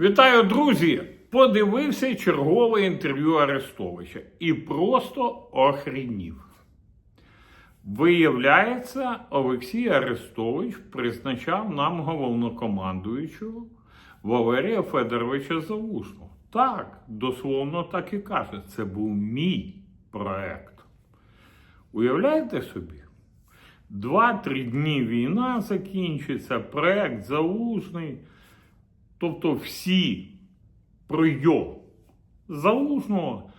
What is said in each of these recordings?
Вітаю, друзі! Подивився чергове інтерв'ю Арестовича і просто охренів. Виявляється, Олексій Арестович призначав нам головнокомандуючого Валерія Федоровича Залужного. Так, дословно так і каже. Це був мій проект. Уявляєте собі? Два-три дні війна закінчиться, проект залужний. Тобто всі пройом залужного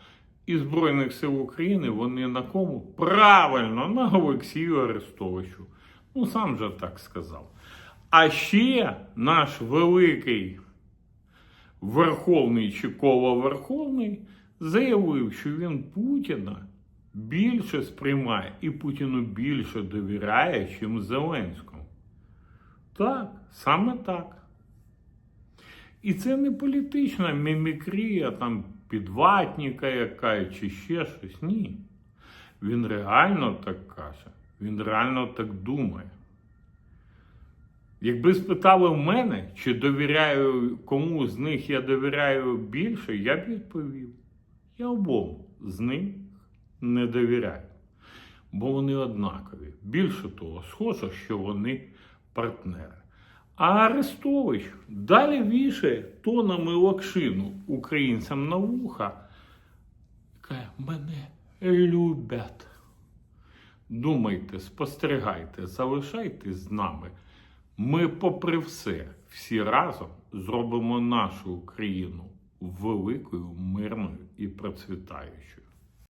і Збройних сил України вони на кому? Правильно, на Олексію Арестовичу. Ну, сам же так сказав. А ще наш великий Верховний чи коло Верховний заявив, що він Путіна більше сприймає і Путіну більше довіряє, чим Зеленському. Так, саме так. І це не політична мімікрія, там підватніка яка чи ще щось. Ні. Він реально так каже, він реально так думає. Якби спитали в мене, чи довіряю кому з них я довіряю більше, я б відповів. Я обом з них не довіряю. Бо вони однакові. Більше того, схоже, що вони партнери. А Арестович далі вішає тонами лакшину українцям на вуха. Каже, мене люблять. Думайте, спостерігайте, залишайтесь з нами. Ми, попри все, всі разом зробимо нашу Україну великою, мирною і процвітаючою.